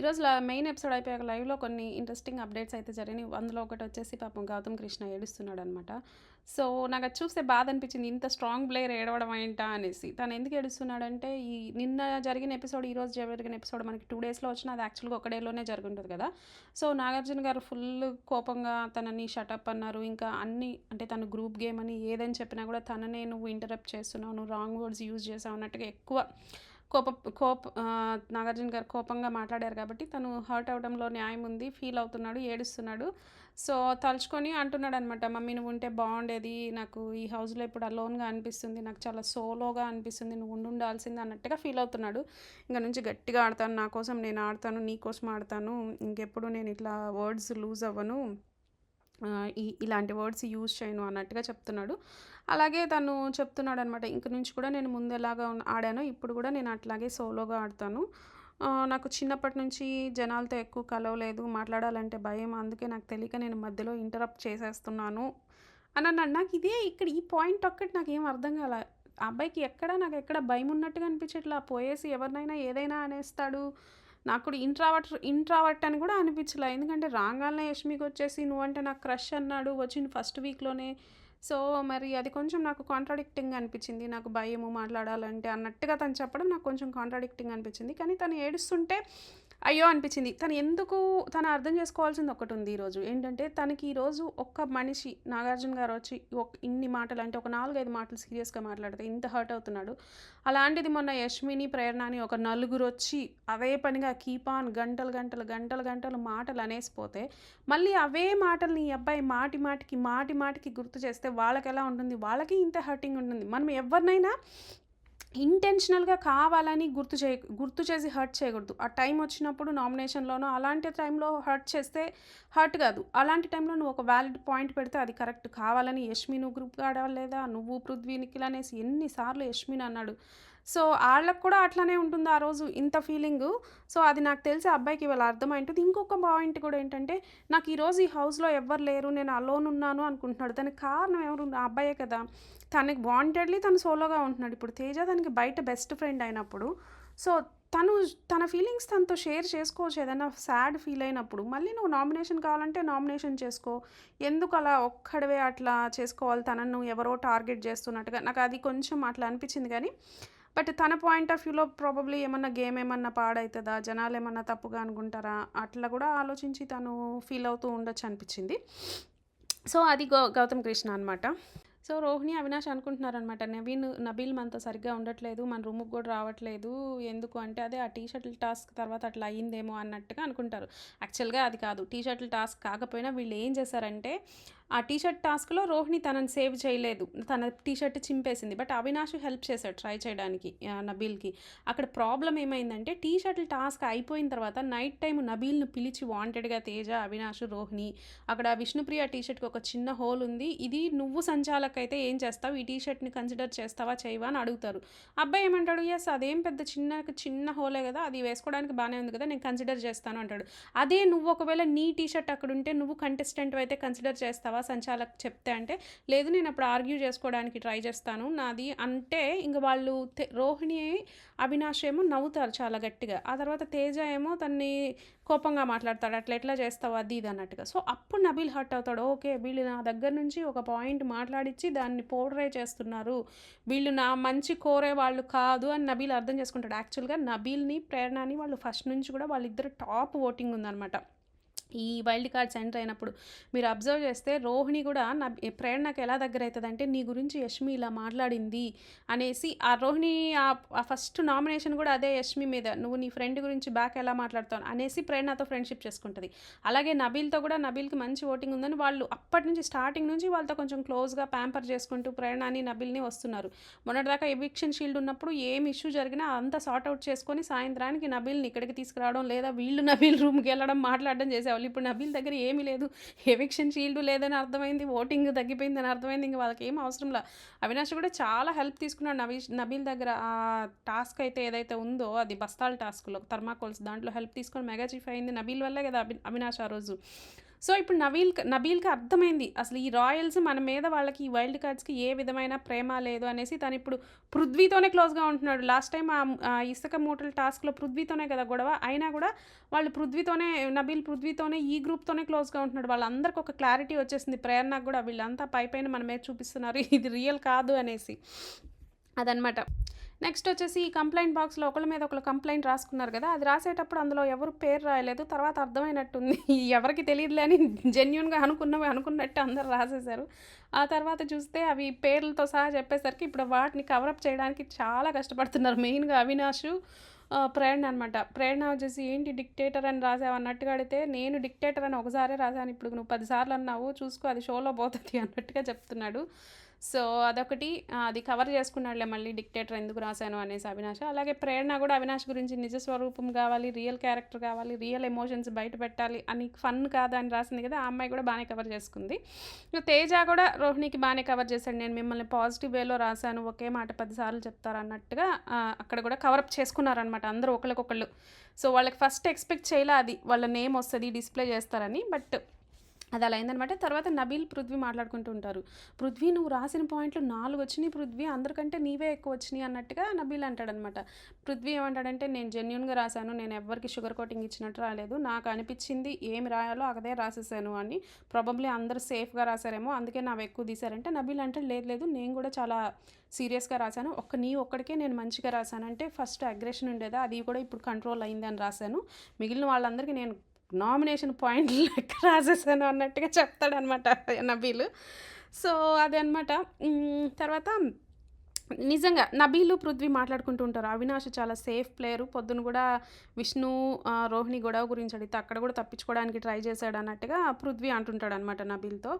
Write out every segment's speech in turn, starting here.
ఈరోజు main episode అయిపోయాక లైవ్‌లో కొన్ని ఇంట్రెస్టింగ్ అప్డేట్స్ అయితే జరిగినాయి. అందులో ఒకటి వచ్చేసి పాపం గౌతమ్ కృష్ణ ఏడుస్తున్నాడనమాట. సో, నాకు అది చూస్తే బాధ అనిపించింది ఇంత స్ట్రాంగ్ ప్లేయర్ ఏడవడం ఏంటా అనేసి. తను ఎందుకు ఏడుస్తున్నాడంటే, ఈ నిన్న జరిగిన ఎపిసోడ్, ఈరోజు జరిగిన ఎపిసోడ్ మనకి టూ డేస్‌లో వచ్చినా అది యాక్చువల్‌గా ఒక డేలోనే జరుగుంటుంది కదా! సో, నాగార్జున గారు ఫుల్ కోపంగా తనని షటప్ అన్నారు. ఇంకా అన్నీ అంటే తను గ్రూప్ గేమ్ అని ఏదని చెప్పినా కూడా తననే నువ్వు ఇంటరప్ట్ చేస్తున్నావు, నువ్వు రాంగ్ వర్డ్స్ యూజ్ చేసావు అన్నట్టుగా ఎక్కువ కోప కోప నాగార్జున గారు కోపంగా మాట్లాడారు కాబట్టి తను హర్ట్ అవడంలో న్యాయం ఉంది. ఫీల్ అవుతున్నాడు, ఏడుస్తున్నాడు. సో, తలుచుకొని అంటున్నాడనమాట. మమ్మీ నువ్వు ఉంటే బాగుండేది నాకు ఈ హౌస్‌లో ఇప్పుడు అలోన్‌గా అనిపిస్తుంది. నాకు చాలా సోలోగా అనిపిస్తుంది. నువ్వు ఉండుండాల్సింది అన్నట్టుగా ఫీల్ అవుతున్నాడు. ఇంకా నుంచి గట్టిగా ఆడతాను. నా కోసం నేను ఆడతాను. నీ కోసం ఆడతాను. ఇంకెప్పుడు నేను ఇట్లా వర్డ్స్ లూజ్ అవ్వను. ఇలాంటి వర్డ్స్ యూజ్ చేయను అన్నట్టుగా చెప్తున్నాడు. అలాగే తను చెప్తున్నాడనమాట. ఇంక నుంచి కూడా నేను ముందెలాగా ఆడాను ఆడానో ఇప్పుడు కూడా నేను అట్లాగే సోలోగా ఆడతాను. నాకు చిన్నప్పటి నుంచి జనాలతో ఎక్కువ కలవలేదు. మాట్లాడాలంటే భయం. అందుకే నాకు తెలియక నేను మధ్యలో ఇంటరప్ట్ చేసేస్తున్నాను అనన్నాడు. నాకు ఇదే ఇక్కడ ఈ పాయింట్ ఒక్కటి నాకు ఏం అర్థం కాల. ఆ అబ్బాయికి ఎక్కడ నాకు ఎక్కడ భయం ఉన్నట్టుగా అనిపించట్లా. పోయేసి ఎవరినైనా ఏదైనా అనేస్తాడు. నాకు కూడా ఇంట్రావర్ట్ ఇంట్రావర్ట్ అని కూడా అనిపించలే ఎందుకంటే రాంగాల్నే యష్మికొచ్చేసి నువ్వంటే నాకు క్రష్ అన్నాడు. వచ్చిన ఫస్ట్ వీక్‌లోనే. సో, మరి అది కొంచెం నాకు కాంట్రాడిక్టింగ్ అనిపించింది. నాకు భయము మాట్లాడాలంటే అన్నట్టుగా తను చెప్పడం నాకు కొంచెం కాంట్రాడిక్టింగ్ అనిపించింది. కానీ తను ఏడుస్తుంటే అయ్యో! అనిపించింది. తను ఎందుకు తను అర్థం చేసుకోవాల్సింది ఒకటి ఉంది ఈరోజు. ఏంటంటే తనకి ఈరోజు ఒక్క మనిషి నాగార్జున గారు వచ్చి ఒక ఇన్ని మాటలు అంటే ఒక 4, 5 మాటలు సీరియస్‌గా మాట్లాడితే ఇంత హర్ట్ అవుతున్నాడు. అలాంటిది మొన్న యష్మిని, ప్రేరణ అని ఒక నలుగురొచ్చి అవే పనిగా కీప్ ఆన్ గంటలు, గంటలు, గంటలు, గంటలు మాటలు అనేసిపోతే మళ్ళీ అవే మాటల్ని ఈ అబ్బాయి మాటి మాటికి, మాటి మాటికి గుర్తు చేస్తే వాళ్ళకి ఎలా ఉంటుంది? వాళ్ళకి ఇంత హర్టింగ్ ఉంటుంది. మనం ఎవరినైనా ఇంటెన్షనల్‌గా కావాలని గుర్తు చేయ గుర్తు చేసి హర్ట్ చేయకూడదు. ఆ టైం వచ్చినప్పుడు నామినేషన్‌లోనో అలాంటి టైంలో హర్ట్ చేస్తే హర్ట్ కాదు. అలాంటి టైంలో నువ్వు ఒక వ్యాలిడ్ పాయింట్ పెడితే అది కరెక్ట్. కావాలని యష్మి నువ్వు గ్రూప్‌గా ఆడలేదా? నువ్వు పృథ్వీ, నిఖిల్ అనేసి ఎన్నిసార్లు యష్మిన్ యష్మిని అన్నాడు. సో, వాళ్ళకు కూడా అట్లానే ఉంటుంది ఆ రోజు ఇంత ఫీలింగు. సో, అది నాకు తెలిసి అబ్బాయికి ఇవాళ అర్థమై ఇంకొక పాయింట్ కూడా ఏంటంటే నాకు ఈరోజు ఈ హౌస్‌లో ఎవ్వరు లేరు. నేను అలోన్ ఉన్నాను అనుకుంటున్నాడు. దానికి కారణం ఎవరు? ఆ అబ్బాయే కదా! తనకి వాంటెడ్‌లీ తను సోలోగా ఉంటున్నాడు. ఇప్పుడు తేజ తనకి బయట బెస్ట్ ఫ్రెండ్ అయినప్పుడు సో, తను తన ఫీలింగ్స్ తనతో షేర్ చేసుకోవచ్చు. ఏదైనా సాడ్ ఫీల్ అయినప్పుడు. మళ్ళీ నువ్వు నామినేషన్ కావాలంటే నామినేషన్ చేసుకో. ఎందుకు అలా ఒక్కడివే అట్లా చేసుకోవాలి? తనను ఎవరో టార్గెట్ చేస్తున్నట్టుగా. నాకు అది కొంచెం అట్లా అనిపించింది కానీ బట్ తన పాయింట్ ఆఫ్ వ్యూలో ప్రాబబ్లీ ఏమన్నా గేమ్ ఏమన్నా పాడవుతుందా జనాలు ఏమన్నా తప్పుగా అనుకుంటారా? అట్లా కూడా ఆలోచించి తను ఫీల్ అవుతూ ఉండొచ్చు అనిపించింది. సో, అది గౌ గౌతమ్ కృష్ణ అనమాట. సో, రోహిణి, అవినాష్ అనుకుంటున్నారనమాట. నవీన్ నబీల్ మనతో సరిగ్గా ఉండట్లేదు. మన రూమ్‌కి కూడా రావట్లేదు. ఎందుకు అంటే అదే ఆ టీ షటిల్ టాస్క్ తర్వాత అట్లా అయిందేమో అన్నట్టుగా అనుకుంటారు. యాక్చువల్‌గా అది కాదు. టీ షటిల్ టాస్క్ కాకపోయినా వీళ్ళు ఏం చేశారంటే ఆ టీషర్ట్ టాస్క్‌లో రోహిణి తనని సేవ్ చేయలేదు. తన టీ షర్ట్ చింపేసింది. బట్ అవినాష్ హెల్ప్ చేశాడు ట్రై చేయడానికి నబీల్‌కి. అక్కడ ప్రాబ్లం ఏమైందంటే టీ టాస్క్ అయిపోయిన తర్వాత నైట్ టైం నబీల్‌ని పిలిచి వాంటెడ్‌గా తేజ, అవినాష్, రోహిణి అక్కడ విష్ణుప్రియ టీషర్ట్కి ఒక చిన్న హోల్ ఉంది. ఇది నువ్వు సంచాలక్ అయితే ఏం చేస్తావు? ఈ టీ షర్ట్‌ని కన్సిడర్ చేస్తావా? చేయవా? అని అడుగుతారు. అబ్బాయి ఏమంటాడు? ఎస్ అదేం పెద్ద చిన్న చిన్న హోలే కదా! అది వేసుకోవడానికి బాగానే ఉంది కదా! నేను కన్సిడర్ చేస్తాను అంటాడు. అదే నువ్వు ఒకవేళ నీ టీ షర్ట్ అక్కడుంటే నువ్వు కంటెస్టెంట్ అయితే కన్సిడర్ చేస్తావా? సంచాలక్ చెప్తే అంటే, లేదు నేను అప్పుడు ఆర్గ్యూ చేసుకోవడానికి ట్రై చేస్తాను. నాది అంటే ఇంక వాళ్ళు రోహిణి, అవినాష్ ఏమో నవ్వుతారు చాలా గట్టిగా. ఆ తర్వాత తేజ ఏమో తన్ని కోపంగా మాట్లాడతాడు. అట్లా ఎట్లా చేస్తావు? అది ఇది అన్నట్టుగా. సో, అప్పుడు నబీల్ హర్ట్ అవుతాడు. ఓకే. వీళ్ళు నా దగ్గర నుంచి ఒక పాయింట్ మాట్లాడించి దాన్ని పోర్ట్రే చేస్తున్నారు. వీళ్ళు నా మంచి కోరే వాళ్ళు కాదు అని నబీల్ అర్థం చేసుకుంటాడు. యాక్చువల్‌గా నబీల్‌ని, ప్రేరణని వాళ్ళు ఫస్ట్ నుంచి కూడా వాళ్ళిద్దరు టాప్ ఓటింగ్ ఉందన్నమాట ఈ వైల్డ్ కార్డ్స్ ఎంటర్ అయినప్పుడు. మీరు అబ్జర్వ్ చేస్తే రోహిణి కూడా నా ప్రేరణ నాకు ఎలా అంటే నీ గురించి యష్మి ఇలా మాట్లాడింది అనేసి ఆ రోహిణి ఆ ఫస్ట్ నామినేషన్ కూడా అదే యష్మి మీద. నువ్వు నీ ఫ్రెండ్ గురించి బ్యాక్ ఎలా మాట్లాడతావు అనేసి ప్రేరణతో ఫ్రెండ్‌షిప్ చేసుకుంటుంది అలాగే నబీల్‌తో కూడా నబీల్‌కి మంచి ఓటింగ్ ఉందని వాళ్ళు అప్పటి నుంచి స్టార్టింగ్ నుంచి వాళ్ళతో కొంచెం క్లోజ్‌గా ప్యాంపర్ చేసుకుంటూ ప్రేరణని, నబీల్‌ని వస్తున్నారు. మొన్నటిదాకా ఎవిక్షన్ షీల్డ్ ఉన్నప్పుడు ఏం ఇష్యూ జరిగినా అంతా సార్ట్అవుట్ చేసుకొని సాయంత్రానికి నబీల్‌ని ఇక్కడికి తీసుకురావడం లేదా వీళ్ళు నబీల్ రూమ్‌కి వెళ్ళడం మాట్లాడడం చేసేవాళ్ళు. ఇప్పుడు నబీల్ దగ్గర ఏమీ లేదు. ఎవిక్షన్ షీల్డ్ లేదని అర్థమైంది. ఓటింగ్ తగ్గిపోయిందని అర్థమైంది. ఇంక వాళ్ళకి ఏం అవసరం లే అవినాష్ కూడా చాలా హెల్ప్ తీసుకున్నాడు నవీష్ నబీల్ దగ్గర. ఆ టాస్క్ అయితే ఏదైతే ఉందో అది బస్తాల టాస్క్‌లో థర్మాకోల్స్ దాంట్లో హెల్ప్ తీసుకొని మెగా చీఫ్ అయింది నబీల్ వల్లే కదా! అవినాష్ ఆ రోజు. సో ఇప్పుడు నవీల్ నబీల్‌కి అర్థమైంది. అసలు ఈ రాయల్స్ మన మీద వాళ్ళకి ఈ వైల్డ్ కార్డ్స్‌కి ఏ విధమైన ప్రేమ లేదు అనేసి తను ఇప్పుడు పృథ్వీతోనే క్లోజ్‌గా ఉంటున్నాడు. లాస్ట్ టైం ఆ ఇసుక మూటల టాస్క్‌లో పృథ్వీతోనే కదా గొడవ. అయినా కూడా వాళ్ళు పృథ్వీతోనే నబీల్ పృథ్వీతోనే ఈ గ్రూప్‌తోనే క్లోజ్‌గా ఉంటున్నాడు. వాళ్ళందరికీ ఒక క్లారిటీ వచ్చేసింది. ప్రేరణకు కూడా వీళ్ళంతా పైపైన మన మీద చూపిస్తున్నారు. ఇది రియల్ కాదు అనేసి. అదనమాట. నెక్స్ట్ వచ్చేసి ఈ కంప్లైంట్ బాక్స్‌లో ఒకళ్ళ మీద ఒకళ్ళు కంప్లైంట్ రాసుకున్నారు కదా అది రాసేటప్పుడు అందులో ఎవరు పేరు రాయలేదు. తర్వాత అర్థమైనట్టుంది. ఎవరికీ తెలియదులే అని జెన్యున్గా అనుకున్నవి అనుకున్నట్టు అందరు రాసేసారు. ఆ తర్వాత చూస్తే అవి పేర్లతో సహా చెప్పేసరికి ఇప్పుడు వాటిని కవరప్ చేయడానికి చాలా కష్టపడుతున్నారు. మెయిన్‌గా అవినాష్ ప్రేరణ అనమాట. ప్రేరణ వచ్చేసి ఏంటి డిక్టేటర్ అని రాసావు అన్నట్టుగా అడిగితే, నేను డిక్టేటర్ అని ఒకసారే రాసాను. ఇప్పుడు నువ్వు పదిసార్లు అన్నావు. చూసుకో అది షోలో పోతుంది అన్నట్టుగా చెప్తున్నాడు. సో, అదొకటి అది కవర్ చేసుకున్నాడులే మళ్ళీ డిక్టేటర్ ఎందుకు రాశాను అనేసి అవినాష్. అలాగే ప్రేరణ కూడా అవినాష్ గురించి నిజ స్వరూపం కావాలి రియల్ క్యారెక్టర్ కావాలి రియల్ ఎమోషన్స్ బయట పెట్టాలి అని ఫన్ కాదా అని రాసింది కదా! ఆ అమ్మాయి కూడా బాగానే కవర్ చేసుకుంది. తేజ కూడా రోహిణికి బాగానే కవర్ చేశాడు. నేను మిమ్మల్ని పాజిటివ్ వేలో రాశాను ఒకే మాట పదిసార్లు చెప్తారు అన్నట్టుగా అక్కడ కూడా కవరప్ చేసుకున్నారనమాట అందరూ ఒకరికొకళ్ళు సో, వాళ్ళకి ఫస్ట్ ఎక్స్‌పెక్ట్ చేయాలి అది. వాళ్ళ నేమ్ వస్తుంది డిస్‌ప్లే చేస్తారని. బట్ అది అలా అయిందనమాట. తర్వాత నబీల్, పృథ్వీ మాట్లాడుకుంటూ ఉంటారు. పృథ్వీ నువ్వు రాసిన పాయింట్లు నాలుగు వచ్చినాయి పృథ్వీ. అందరికంటే నీవే ఎక్కువ వచ్చినాయి అన్నట్టుగా నబీల్ అంటాడనమాట. పృథ్వీ ఏమంటాడంటే నేను జెన్యున్గా రాశాను నేను ఎవ్వరికీ షుగర్ కోటింగ్ ఇచ్చినట్టు రాలేదు. నాకు అనిపించింది ఏమి రాయాలో అదే రాసేసాను అని. ప్రాబబ్లీ అందరూ సేఫ్‌గా రాసారేమో అందుకే నావి ఎక్కువ తీశారంటే నబీల్ అంటాడు లేదు లేదు నేను కూడా చాలా సీరియస్‌గా రాశాను ఒక్క నీ ఒక్కడికే నేను మంచిగా రాసాను. అంటే ఫస్ట్ అగ్రెషన్ ఉండేదా అది కూడా ఇప్పుడు కంట్రోల్ అయింది అని మిగిలిన వాళ్ళందరికీ నేను నామినేషన్ పాయింట్లు లెక్క రాసేసాను అన్నట్టుగా చెప్తాడనమాట నబీలు సో, అదనమాట. తర్వాత నిజంగా నబీలు, పృథ్వీ మాట్లాడుకుంటూ ఉంటారు. అవినాష్ చాలా సేఫ్ ప్లేయరు. పొద్దున కూడా విష్ణు, రోహిణి గొడవ గురించి అడిగితే అక్కడ కూడా తప్పించుకోవడానికి ట్రై చేశాడు అన్నట్టుగా పృథ్వీ అంటుంటాడనమాట నబీల్‌తో.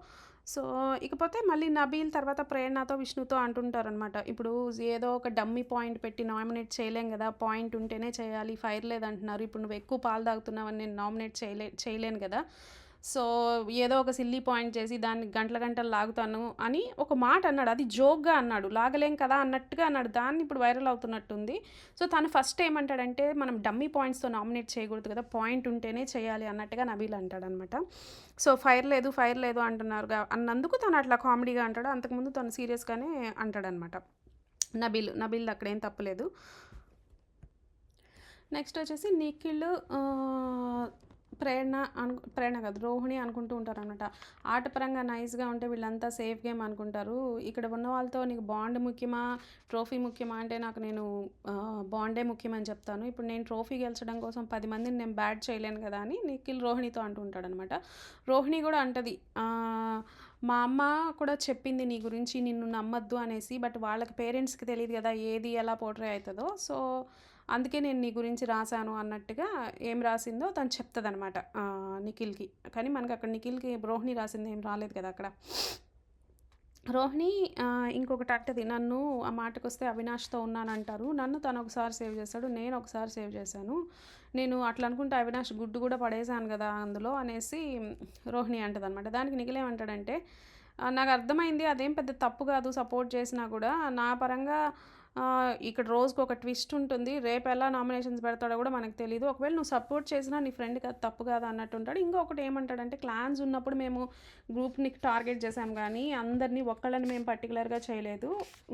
సో, ఇకపోతే మళ్ళీ నబీల్ తర్వాత ప్రేరణతో, విష్ణుతో అంటుంటారనమాట. ఇప్పుడు ఏదో ఒక డమ్మీ పాయింట్ పెట్టి నామినేట్ చేయలేం కదా పాయింట్ ఉంటేనే చేయాలి. ఫైర్ లేదంటున్నారు. ఇప్పుడు నువ్వు ఎక్కువ పాలు తాగుతున్నావని నేను నామినేట్ చేయలే చేయలేను కదా సో, ఏదో ఒక సిల్లీ పాయింట్ చేసి దాన్ని గంటల గంటలు లాగుతాను అని ఒక మాట అన్నాడు. అది జోక్‌గా అన్నాడు. లాగలేం కదా! అన్నట్టుగా అన్నాడు. దాన్ని ఇప్పుడు వైరల్ అవుతున్నట్టుంది. సో, తను ఫస్ట్ ఏమంటాడంటే మనం డమ్మీ పాయింట్స్‌తో నామినేట్ చేయకూడదు కదా! పాయింట్ ఉంటేనే చేయాలి అన్నట్టుగా నబీల్ అంటాడనమాట. సో, ఫైర్ లేదు, ఫైర్ లేదు అంటున్నారు అన్నందుకు తను అట్లా కామెడీగా అంటాడు. అంతకుముందు తను సీరియస్‌గానే అంటాడనమాట. నబీల్. నబీల్ అక్కడేం ఏం తప్పలేదు నెక్స్ట్ వచ్చేసి నిఖిల్ ప్రేరణ అను ప్రేరణ కాదు రోహిణి అనుకుంటూ ఉంటారనమాట. ఆటపరంగా నైస్‌గా ఉంటే వీళ్ళంతా సేఫ్ గేమ్ అనుకుంటారు. ఇక్కడ ఉన్న వాళ్ళతో నీకు బాండ్ ముఖ్యమా? ట్రోఫీ ముఖ్యమా? అంటే నాకు నేను బాండే ముఖ్యమని చెప్తాను. ఇప్పుడు నేను ట్రోఫీ గెలిచడం కోసం పది మందిని నేను బ్యాట్ చేయలేను కదా! అని నిఖిల్ రోహిణితో అంటూ ఉంటాడనమాట. రోహిణి కూడా అంటది మా అమ్మ కూడా చెప్పింది నీ గురించి నిన్ను నమ్మద్దు అనేసి. బట్ వాళ్ళకి పేరెంట్స్‌కి తెలియదు కదా ఏది ఎలా పోర్ట్రే అవుతుందో సో, అందుకే నేను నీ గురించి రాశాను అన్నట్టుగా ఏం రాసిందో తను చెప్తుందనమాట నిఖిల్‌కి. కానీ మనకు అక్కడ నిఖిల్‌కి రోహిణి రాసింది ఏం రాలేదు కదా! అక్కడ. రోహిణి ఇంకొకటి అంటది. నన్ను ఆ మాటకొస్తే అవినాష్‌తో ఉన్నానంటారు. నన్ను తను ఒకసారి సేవ్ చేశాడు. నేను ఒకసారి సేవ్ చేశాను. నేను అట్లా అనుకుంటే అవినాష్ గుడ్డు కూడా పడేసాను కదా అందులో అనేసి రోహిణి అంటదనమాట. దానికి నిఖిలేమంటాడంటే నాకు అర్థమైంది అదేం పెద్ద తప్పు కాదు సపోర్ట్ చేసినా కూడా. నా పరంగా ఇక్కడ రోజుకు ఒక ట్విస్ట్ ఉంటుంది. రేపు ఎలా నామినేషన్స్ పెడతాడో కూడా మనకు తెలియదు ఒకవేళ నువ్వు సపోర్ట్ చేసినా నీ ఫ్రెండ్‌కి అది తప్పు కాదు అన్నట్టు ఉంటాడు. ఇంకొకటి ఏమంటాడంటే క్లాన్స్ ఉన్నప్పుడు మేము గ్రూప్‌ని టార్గెట్ చేసాం కానీ అందరిని ఒక్కళ్ళని మేము పర్టికులర్గా చేయలేదు.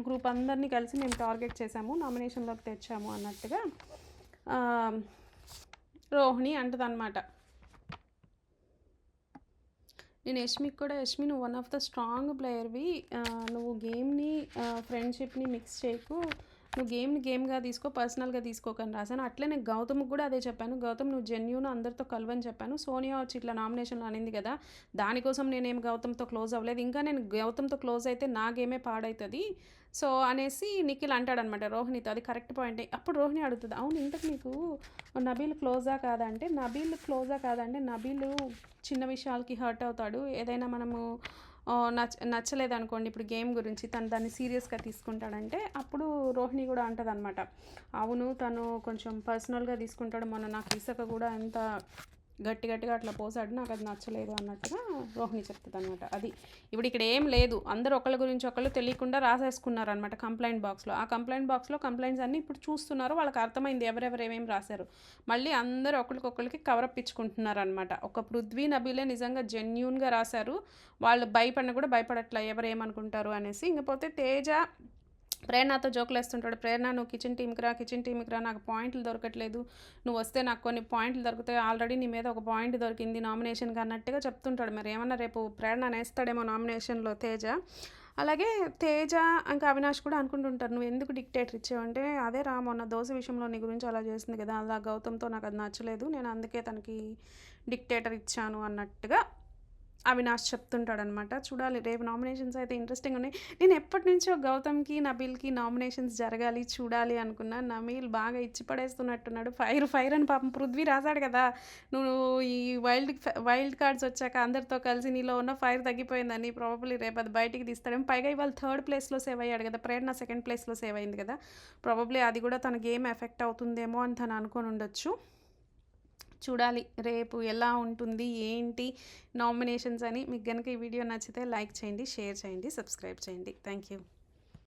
గ్రూప్ అందరిని కలిసి మేము టార్గెట్ చేసాము. నామినేషన్‌లోకి తెచ్చాము అన్నట్టుగా రోహిణి అంటదనమాట. నేను యష్మికి కూడా యష్మి నువ్వు వన్ ఆఫ్ ద స్ట్రాంగ్ ప్లేయర్‌వి. నువ్వు గేమ్‌ని ఫ్రెండ్‌షిప్‌ని మిక్స్ చేయకు. నువ్వు గేమ్‌ని గేమ్‌గా తీసుకో. పర్సనల్‌గా తీసుకోకని రాశాను అట్లే నేను గౌతమ్‌కి కూడా అదే చెప్పాను. గౌతమ్ నువ్వు జెన్యూన్ అందరితో కలవని చెప్పాను. సోనియా వచ్చి ఇట్లా నామినేషన్‌లో అనింది కదా! దానికోసం నేనేం గౌతమ్‌తో క్లోజ్ అవ్వలేదు. ఇంకా నేను గౌతమ్‌తో క్లోజ్ అయితే నా గేమే పాడవుతుంది సో, అనేసి నిఖిల్ అంటాడనమాట రోహిణితో. అది కరెక్ట్ పాయింట్ అప్పుడు రోహిణి అడుగుతుంది అవును ఇంతకు నీకు నబీల్ క్లోజా కాదా అంటే నబీల్ క్లోజా కాదంటే నబీలు నబీల్ చిన్న విషయాలకి హర్ట్ అవుతాడు. ఏదైనా మనము నచ్చ నచ్చలేదు అనుకోండి ఇప్పుడు గేమ్ గురించి తను దాన్ని సీరియస్‌గా తీసుకుంటాడంటే అప్పుడు రోహిణి కూడా అంటదనమాట. అవును తను కొంచెం పర్సనల్‌గా తీసుకుంటాడు. మొన్న నాకు ఇసక కూడా ఎంత గట్టి గట్టిగా అట్లా పోసాడు నాకు అది నచ్చలేదు అన్నట్టుగా రోహిణి చెప్తుంది అనమాట అది ఇప్పుడు ఇక్కడ ఏం లేదు. అందరూ ఒకళ్ళ గురించి ఒకళ్ళు తెలియకుండా రాసేసుకున్నారు అనమాట కంప్లైంట్ బాక్స్లో. ఆ కంప్లైంట్ బాక్స్లో కంప్లైంట్స్ అన్నీ ఇప్పుడు చూస్తున్నారు వాళ్ళకి అర్థమైంది ఎవరెవరు ఏమేమి రాశారు. మళ్ళీ అందరూ ఒకరికొకరికి కవరప్ ఇచ్చుకుంటున్నారు అనమాట ఒక పృథ్వీ నబీలే నిజంగా జెన్యున్గా రాశారు. వాళ్ళు భయపడిన కూడా భయపడట్లా ఎవరు ఏమనుకుంటారు అనేసి. ఇంకపోతే తేజ ప్రేరణతో జోకులు వేస్తుంటాడు. ప్రేరణ నువ్వు కిచెన్ టీమ్కి రా కిచెన్ టీమ్కి రా నాకు పాయింట్లు దొరకట్లేదు. నువ్వు వస్తే నాకు కొన్ని పాయింట్లు దొరుకుతాయి. ఆల్రెడీ నీ మీద ఒక పాయింట్ దొరికింది నామినేషన్కి అన్నట్టుగా చెప్తుంటాడు. మరి ఏమన్నా రేపు ప్రేరణ నేస్తాడేమో నామినేషన్లో తేజ. అలాగే తేజ ఇంకా అవినాష్ కూడా అనుకుంటుంటారు. నువ్వు ఎందుకు డిక్టేటర్ ఇచ్చావంటే అదే రా మొన్న దోశ విషయంలో నీ గురించి అలా చేసింది కదా. అలా గౌతమ్తో నాకు అది నచ్చలేదు. నేను అందుకే తనకి డిక్టేటర్ ఇచ్చాను అన్నట్టుగా అవినాష్ చెప్తుంటాడనమాట. చూడాలి రేపు నామినేషన్స్ అయితే ఇంట్రెస్టింగ్ ఉన్నాయి. నేను ఎప్పటి నుంచో గౌతమ్కి నబీల్కి నామినేషన్స్ జరగాలి చూడాలి అనుకున్నా. నబీల్ బాగా ఇచ్చి పడేస్తున్నట్టున్నాడు. ఫైర్ ఫైర్ అని పాపం పృథ్వీ రాశాడు కదా. నువ్వు ఈ వైల్డ్ వైల్డ్ కార్డ్స్ వచ్చాక అందరితో కలిసి నీలో ఉన్న ఫైర్ తగ్గిపోయిందని ప్రాబబ్లీ రేపు అది బయటికి తీస్తాడేమో. పైగా ఇవాళ థర్డ్ ప్లేస్లో సేవ్ అయ్యాడు కదా. ప్రేరణ సెకండ్ ప్లేస్లో సేవ్ అయింది కదా. ప్రాబబ్లీ అది కూడా తన గేమ్ ఎఫెక్ట్ అవుతుందేమో అని తను అనుకొని ఉండొచ్చు చూడాలి. రేపు ఎలా ఉంటుంది ఏంటి నామినేషన్స్ అని మీకు కనుక ఈ వీడియో నచ్చితే లైక్ చేయండి షేర్ చేయండి సబ్స్క్రైబ్ చేయండి. Thank you.